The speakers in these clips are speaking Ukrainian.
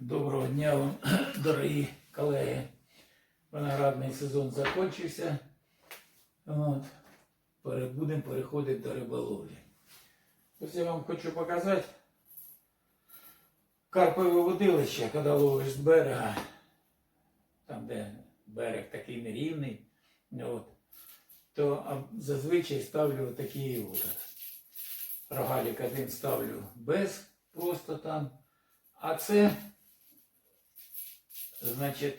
Доброго дня вам, дорогі колеги. Виноградний сезон закінчився. От. Будемо переходити до риболовлі. Ось я вам хочу показати карпове водилище, коли ловиш з берега, там де берег такий нерівний, от, то зазвичай ставлю такі от. Рогалік один ставлю без, просто там. А це Значить,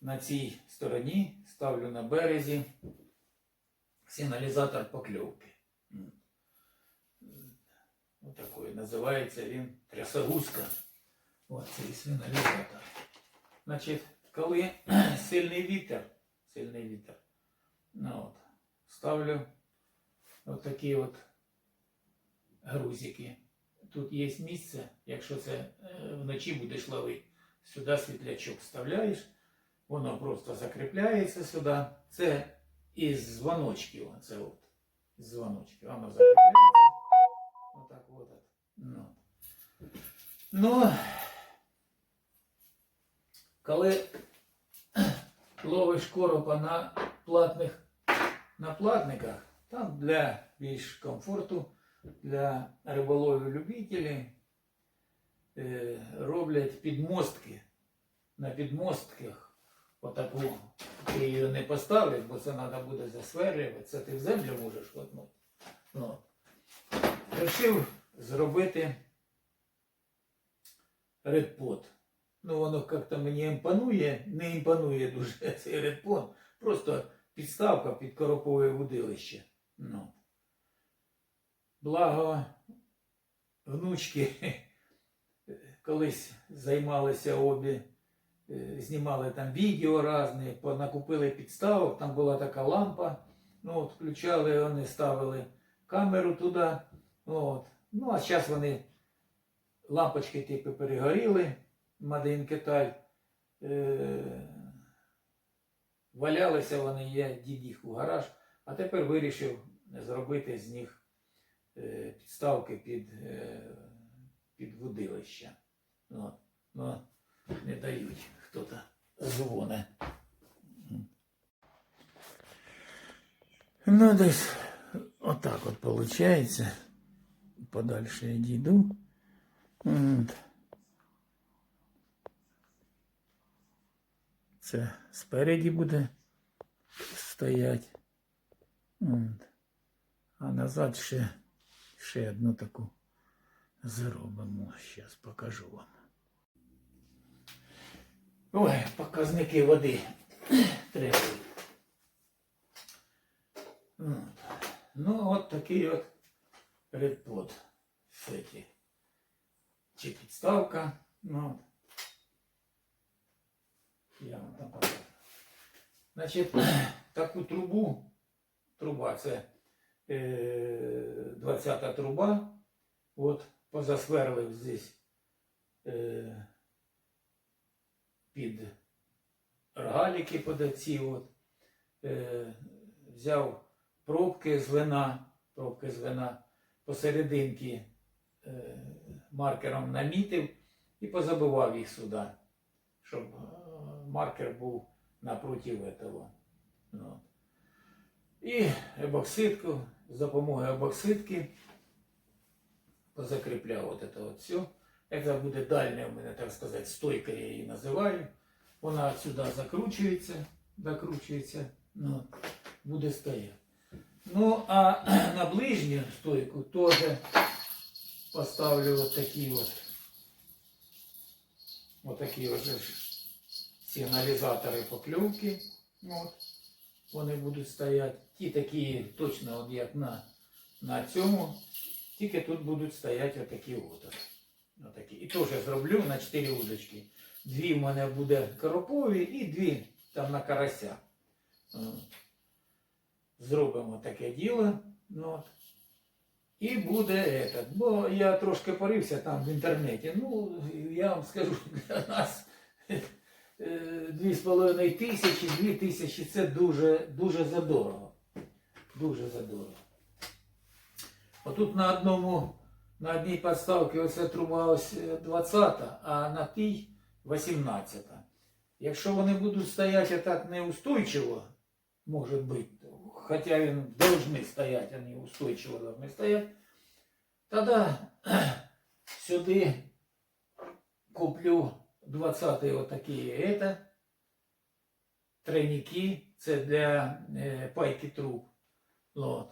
на цій стороні ставлю на березі сигналізатор покльовки. М. Отакий називається він трясогузка. Ось цей сигналізатор. Значить, коли сильний вітер, сильний вітер, ну от, ставлю отакі от грузики. Тут є місце, якщо це е, вночі будеш ловити. Сюди світлячок вставляєш, воно просто закріпляється сюди. Це із дзвоночків. Це от, із дзвоночків. Воно закріпляється. Отак от. Ну. ну, коли ловиш коропа на платних на платниках, там для більш комфорту, для риболовів любителів роблять підмостки. На підмостках отаку ти її не поставлять, бо це треба буде засверлювати, це ти в землю можеш воткнути. Ну. Рішив зробити редпот. Ну, воно як-то мені імпонує, не імпонує дуже цей редпот. Просто підставка під коропове водилище. Ну. Благо внучки колись займалися обі, е, знімали там відео різні, накупили підставок, там була така лампа. Ну, от, включали, вони ставили камеру туди. От. Ну, а зараз вони лампочки типу перегоріли, Мадин Китай. Е, валялися вони, я дід їх у гараж, а тепер вирішив зробити з них е, підставки під, е, під водилище. От. Ну, не дають хто-то дзвоне. Ну, десь отак от виходить. Подальше я дійду. От. Це спереді буде стоять. А назад ще, ще одну таку зробимо. Зараз покажу вам. Ой, показники води треба. От. Ну, от такий от редпот. Сеті. Чи підставка. Ну. Я вам там покажу. Значить, таку трубу, труба це е, 20 труба. От позасверлив здесь е, під рогалики під оці от. Е, взяв пробки з вина, пробки з вина посерединки е, маркером намітив і позабивав їх сюди, щоб е, маркер був напротив этого. Ну. І ебоксидку, з допомогою ебоксидки позакріпляв от это от все. Это буде дальня у мене, так сказати, стойка, я її називаю. Вона сюди закручується, докручується, ну, буде стояти. Ну, а на ближню стойку теж поставлю вот такі от, вот такі от же ж сигналізатори покльовки. От. Вони будуть стояти. Ті такі точно от як на, на цьому. Тільки тут будуть стояти отакі от. Отакі. І теж зроблю на 4 удочки. Дві в мене буде коропові і дві там на карася. Зробимо таке діло. Ну. І буде этот. Бо я трошки порився там в інтернеті. Ну, я вам скажу, для нас е, дві з половиною тисячі, дві тисячі це дуже, дуже задорого. Дуже задорого. Отут на одному на одній підставці оце труба ось е, 20, а на тій 18. Якщо вони будуть стояти так неустойчиво, може бути, хоча він должны стоять, вони устойчиво должны стоять, тоді сюди куплю 20 отакі это, тройники, це для е, пайки труб. От.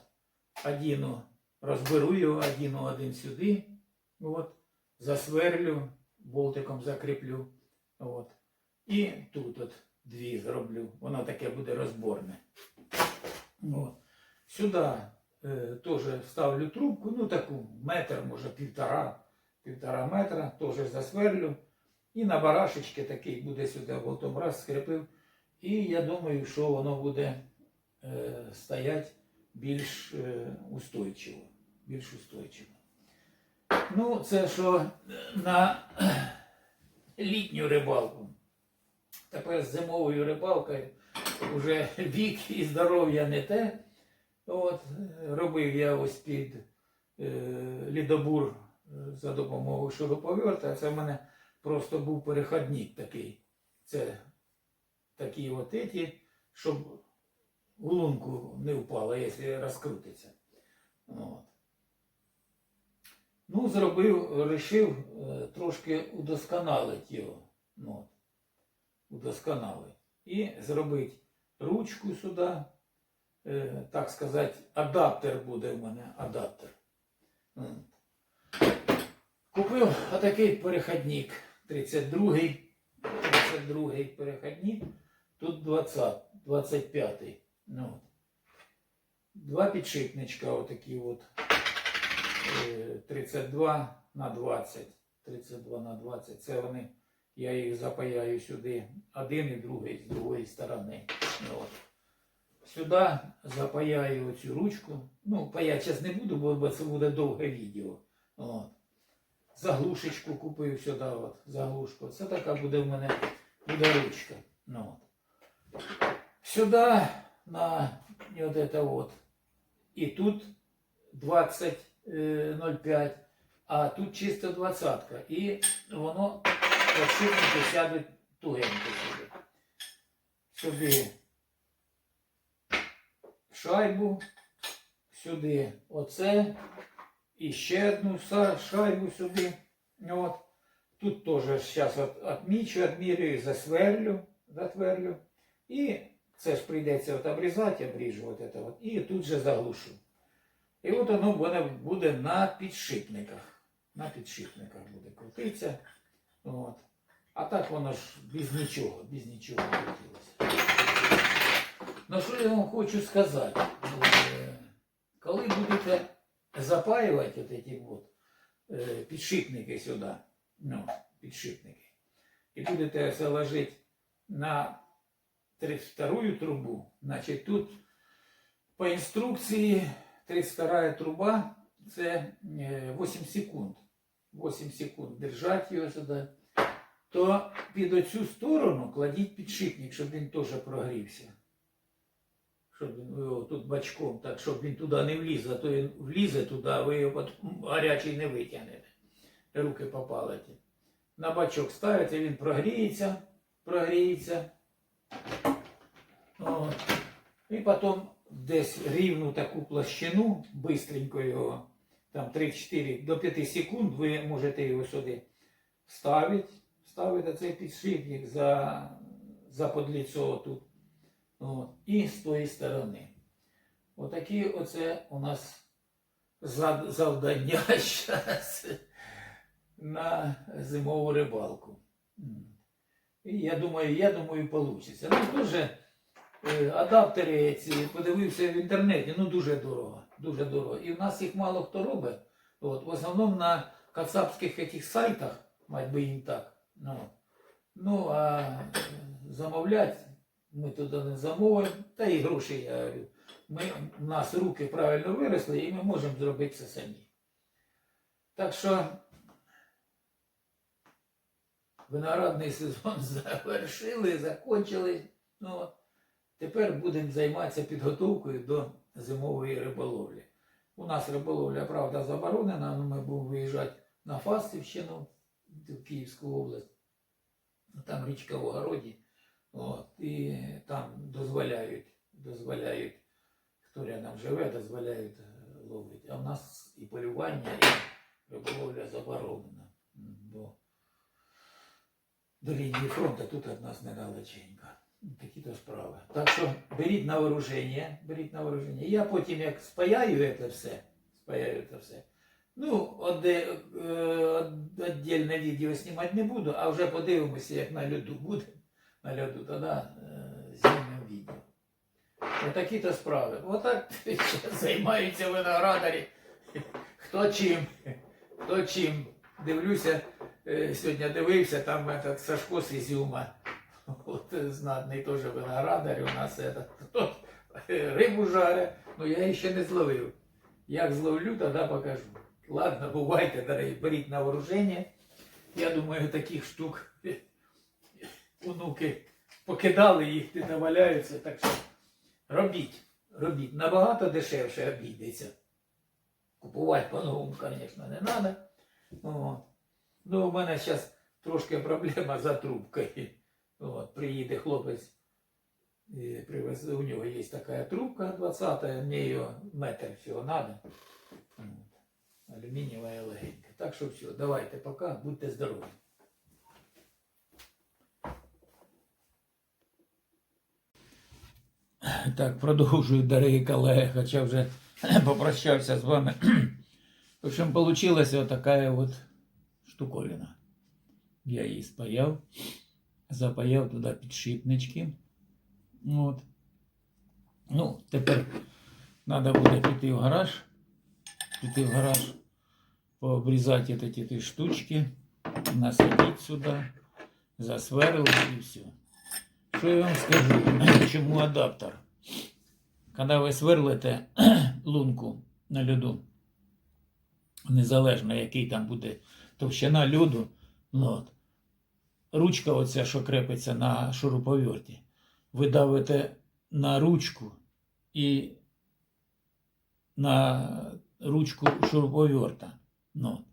Одіну розберу його, одіну один сюди, от, засверлю, болтиком закріплю. От. І тут от дві зроблю. Воно таке буде розборне. От. Сюди е, теж ставлю трубку, ну таку метр, може півтора, півтора метра, теж засверлю. І на барашечки такий буде сюди болтом раз скріпив. І я думаю, що воно буде е, стоять більш е, устойчиво. Більш устойчиво. Ну, це що на літню рибалку. Тепер з зимовою рибалкою вже вік і здоров'я не те. От, робив я ось під е, лідобур е, за допомогою шуруповерта. Це в мене просто був переходник такий. Це такі от еті, щоб в лунку не впало, якщо розкрутиться. От. Ну, зробив, вирішив е, трошки удосконалити його. Ну, от. удосконалити. І зробити ручку сюди, е, так сказати, адаптер буде в мене, адаптер. Купив отакий переходник, 32-й, 32-й переходник, тут 20, 25-й. Ну. Два підшипничка отакі от. е, 32 на 20. 32 на 20. Це вони, я їх запаяю сюди. Один і другий з другої сторони. Ну, От. Сюди запаяю оцю ручку. Ну, паять зараз не буду, бо- це буде довге відео. От. Заглушечку купив сюди, от, заглушку. Це така буде в мене буде ручка. Ну, от. Сюди на от это вот. І тут 20,05, а тут чисто двадцятка. І воно подшипники сядуть тугенько сюди. Шайбу, сюди оце. І ще одну шайбу сюди. От. Тут теж зараз от, отмічу, отмірюю, засверлю, затверлю. І це ж прийдеться от обрізати, обріжу от это от, і тут же заглушу. І от воно буде, на підшипниках. На підшипниках буде крутитися. От. А так воно ж без нічого, без нічого крутилося. Ну що я вам хочу сказати? Е, Коли будете запаювати от эти вот е, підшипники сюди, ну, підшипники, і будете це ложити на 32 трубу, значить тут по інструкції 32 труба це е, 8 секунд. 8 секунд держать його сюди. То під оцю сторону кладіть підшипник, щоб він теж прогрівся. Щоб він його тут бачком, так, щоб він туди не вліз, а то він влізе туди, а ви його гарячий не витягнете. Руки попалите. На бачок ставите, він прогріється, прогріється. От. І потім десь рівну таку площину, бистренько його, там 3-4 до 5 секунд, ви можете його сюди ставити, ставити цей підшипник за, за подліцо тут. От. І з тої сторони. Отакі оце у нас завдання зараз на зимову рибалку. І я думаю, я думаю, вийде. Ну, дуже адаптери ці подивився в інтернеті, ну дуже дорого. Дуже дорого. І в нас їх мало хто робить. От, в основному на кацапських этих сайтах, мать би їм так. Ну, ну а е, замовляти ми туди не замовимо, та і гроші, я говорю. Ми, у нас руки правильно виросли і ми можемо зробити це самі. Так що виноградний сезон завершили, закончили. Ну. Тепер будемо займатися підготовкою до зимової риболовлі. У нас риболовля, правда, заборонена, але ми будемо виїжджати на Фастівщину, в Київську область. Там річка в огороді. От, і там дозволяють, дозволяють, хто рядом живе, дозволяють е, ловити. А в нас і полювання, і риболовля заборонена. Бо до лінії фронту тут від нас недалеченько. Такі то справи. Так що беріть на вооруження, беріть на вооруження. Я потім як спаяю це все, спаяю це все. Ну, оде, е, од- відео знімати не буду, а вже подивимося, як на льоду буде. На льоду, тоді е, знімемо відео. Отакі то справи. Отак займаються виноградарі. Хто чим, хто чим. Дивлюся, е, сьогодні дивився, там этот Сашко з Ізюма. От е, знатний теж виноградар, у нас е, рибу жаре, ну я ще не зловив. Як зловлю, тоді покажу. Ладно, бувайте, дорогі, беріть на вооруження. Я думаю, таких штук онуки покидали, їх не наваляються, так що робіть, робіть. Набагато дешевше обійдеться. Купувати по-новому, звісно, не треба. Ну, у мене зараз трошки проблема за трубкою. От, приїде хлопець, привез, у нього є така трубка 20 мені її метр всього треба. Алюмінієва і легенька. Так що все, давайте пока, будьте здорові. Так, продовжую, дорогі колеги, хоча вже попрощався з вами. В общем, получилась вот такая вот штуковина. Я її спаяв, запаяв туди підшипнички. От. Ну, тепер треба буде піти в гараж, піти в гараж, пообрізати ті штучки, насадити сюди, засверлити і все. Що я вам скажу? Чому адаптер? Коли ви сверлите лунку на льоду, незалежно який там буде товщина льоду, ну, от, ручка оця, що крепиться на шуруповерті, ви давите на ручку і на ручку шуруповерта. Ну,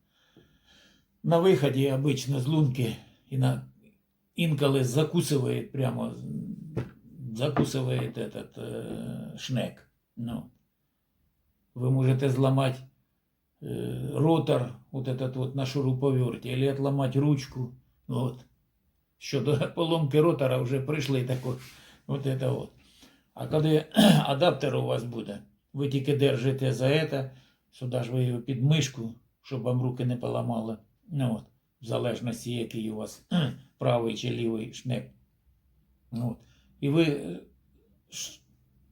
на виході обично з лунки і на інколи закусывает прямо, закусывает этот э, шнек. Ну, вы можете сломать э, ротор вот этот вот на шуруповерте или отломать ручку. Вот. Щодо поломки ротора вже прийшли тако, вот это вот. А коли адаптер у вас буде, ви тільки держите за это, сюди ж ви його під мишку, щоб вам руки не поламали. Ну, от, в залежності, який у вас правий чи лівий шнек. Ну, От. І ви е, ш-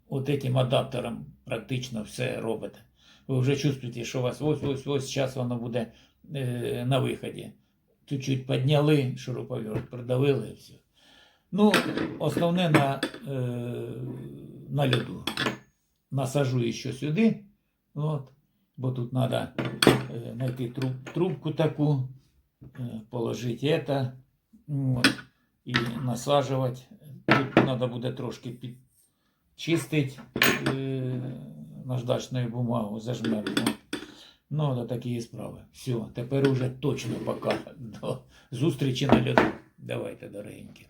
от этим адаптером практично все робите. Ви вже чувствуєте, що у вас ось ось ось зараз воно буде е, на виході. Чуть-чуть підняли шуруповерт, придавили і все. Ну, основне на, е, на льоду. Насажу ще сюди. От, бо тут треба знайти труб, трубку таку, е, положити это. Вот. І насаджувати. Тут треба буде трошки підчистити е, наждачною бумагу, зажмемо. Ну, до такі справи. Все, тепер уже точно пока. До зустрічі на льоду. Давайте, дорогенькі.